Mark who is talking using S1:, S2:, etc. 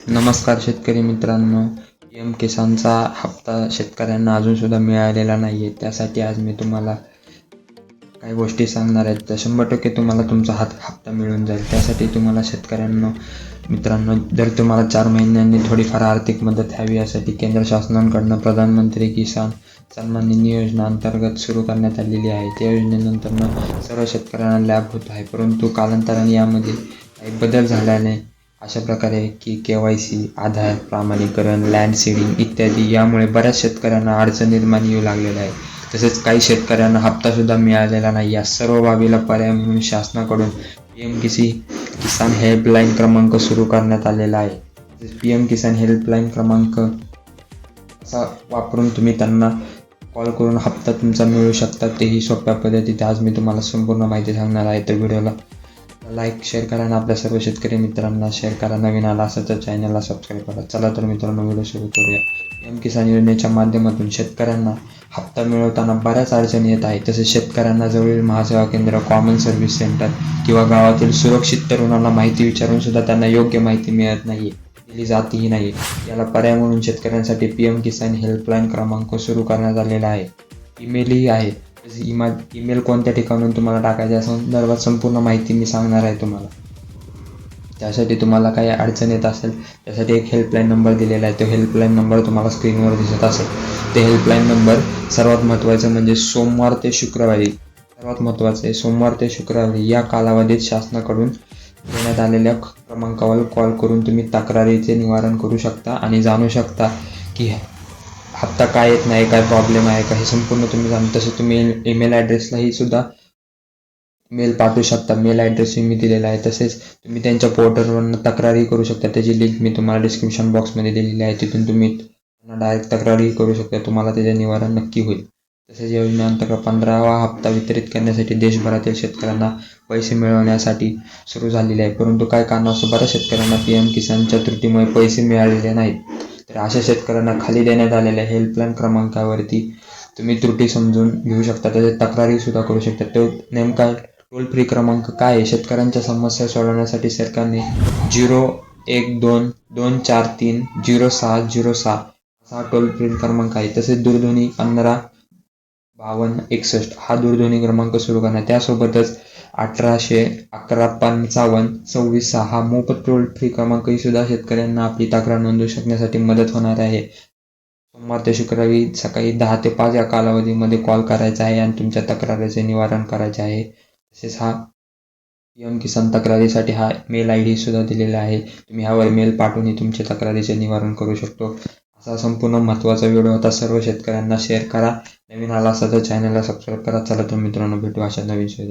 S1: नमस्कार शेतकरी मित्रांनो. पी एम किसानचा हप्ता शेतकऱ्यांना अजूनसुद्धा मिळालेला नाही आहे त्यासाठी आज मी तुम्हाला काही गोष्टी सांगणार आहेत तर शंभर टक्के तुम्हाला तुमचा हात हप्ता मिळून जाईल. त्यासाठी तुम्हाला शेतकऱ्यांना मित्रांनो जर तुम्हाला चार महिन्यांनी थोडीफार आर्थिक मदत हवी यासाठी केंद्र शासनाकडनं प्रधानमंत्री किसान सन्मान निधी योजना अंतर्गत सुरू करण्यात आलेली आहे. त्या योजनेनंतरनं सर्व शेतकऱ्यांना लाभ होत आहे. परंतु कालांतराने यामध्ये काही बदल झाल्याने अशा प्रकारे की के वाय सी आधार प्रमाणीकरण लँड सीडिंग इत्यादी यामुळे बऱ्याच शेतकऱ्यांना अडचण निर्माण येऊ लागलेल्या आहे. तसेच काही शेतकऱ्यांना हप्तासुद्धा मिळालेला नाही. या सर्व बाबीला पर्याय म्हणून शासनाकडून पी एम किसी किसान हेल्पलाईन क्रमांक सुरू करण्यात आलेला आहे. पी एम किसान हेल्पलाईन क्रमांक असा वापरून तुम्ही त्यांना कॉल करून हप्ता तुमचा मिळू शकता. तेही सोप्या पद्धतीत आज मी तुम्हाला संपूर्ण माहिती सांगणार आहे. तर व्हिडिओला लाईक शेअर करा आणि आपल्या सर्व शेतकरी मित्रांना शेअर करा. नवीन आला असेल तर चॅनलला सबस्क्राईब करा. चला तर मित्रांनो व्हिडिओ सुरू करूया. एम किसान योजनेच्या माध्यमातून शेतकऱ्यांना हप्ता मिळवताना बऱ्याच अडचणी येत आहेत. तसेच शेतकऱ्यांना जवळील महासेवा केंद्र कॉमन सर्व्हिस सेंटर किंवा गावातील सुरक्षित तरुणांना माहिती विचारून सुद्धा त्यांना योग्य माहिती मिळत नाही. दिली जातही नाही. याला पर्याय म्हणून शेतकऱ्यांसाठी पी एम किसान हेल्पलाईन क्रमांक सुरू करण्यात आलेला आहे. ईमेलही आहे. तसे इमा ईमेल कोणत्या ठिकाणून तुम्हाला टाकायचा या संदर्भात संपूर्ण माहिती मी सांगणार आहे तुम्हाला. त्यासाठी तुम्हाला काही अडचण येत असेल त्यासाठी एक हेल्पलाईन नंबर दिलेला आहे. तो हेल्पलाईन नंबर तुम्हाला स्क्रीनवर दिसत असेल. ते हेल्पलाईन नंबर सर्वात महत्त्वाचं म्हणजे सोमवार ते शुक्रवारी सर्वात महत्त्वाचं आहे सोमवार ते शुक्रवारी या कालावधीत शासनाकडून देण्यात आलेल्या क्रमांकावर कॉल करून तुम्ही तक्रारीचे निवारण करू शकता आणि जाणू शकता की हप्ता काय येत नाही काय प्रॉब्लेम आहे का हे संपूर्ण तुम्ही जाणून तसं तुम्ही ईमेल ॲड्रेसलाही सुद्धा मेल पाठवू शकता. मेल ॲड्रेसही मी दिलेला आहे. तसेच तुम्ही त्यांच्या पोर्टलवरून तक्रारही करू शकता. त्याची लिंक मी तुम्हाला डिस्क्रिप्शन बॉक्समध्ये दिलेली आहे. तिथून तुम्ही डायरेक्ट तक्रारही करू शकता. तुम्हाला त्याचे निवारण नक्की होईल. तसेच योजनेअंतर्गत पंधरावा हप्ता वितरित करण्यासाठी देशभरातील शेतकऱ्यांना पैसे मिळवण्यासाठी सुरू झालेले आहे. परंतु काय कारणास्तव बऱ्याच शेतकऱ्यांना पी एम किसानच्या त्रुटीमुळे पैसे मिळालेले नाहीत. तर अशा शेतकऱ्यांना खाली देण्यात आलेल्या हेल्पलाईन क्रमांकावरती तुम्ही त्रुटी समजून घेऊ शकता. त्याच्या तक्रारी सुद्धा करू शकता. तो नेमका टोल फ्री क्रमांक काय आहे? शेतकऱ्यांच्या समस्या सोडवण्यासाठी सरकारने झिरो एक दोन दोन चार तीन झिरो सहा झिरो सहा असा टोल फ्री क्रमांक आहे. तसेच दूरध्वनी पंधरा बावन्न एकसष्ट हा दूरध्वनी क्रमांक सुरू करणार त्यासोबतच अठराशे अकरा पंचावन्न सव्वीस सहा हा मोफत टोल फ्री क्रमांकही सुद्धा शेतकऱ्यांना आपली तक्रार नोंदवू शकण्यासाठी मदत होणार आहे. सोमवार ते शुक्रवारी सकाळी दहा ते पाच या कालावधीमध्ये कॉल करायचा आहे आणि तुमच्या तक्रारीचे निवारण करायचे आहे. तसेच हा पी एम किसान तक्रारीसाठी हा मेल आय डी सुद्धा दिलेला आहे. तुम्ही ह्यावर मेल पाठवूनही तुमच्या तक्रारीचे निवारण करू शकतो. असा संपूर्ण महत्त्वाचा व्हिडिओ होता सर्व शेतकऱ्यांना शेअर करा. नवीन आला असा तर चॅनलला सबस्क्राईब करा. चला तर मित्रांनो भेटू अशा नवीन शोध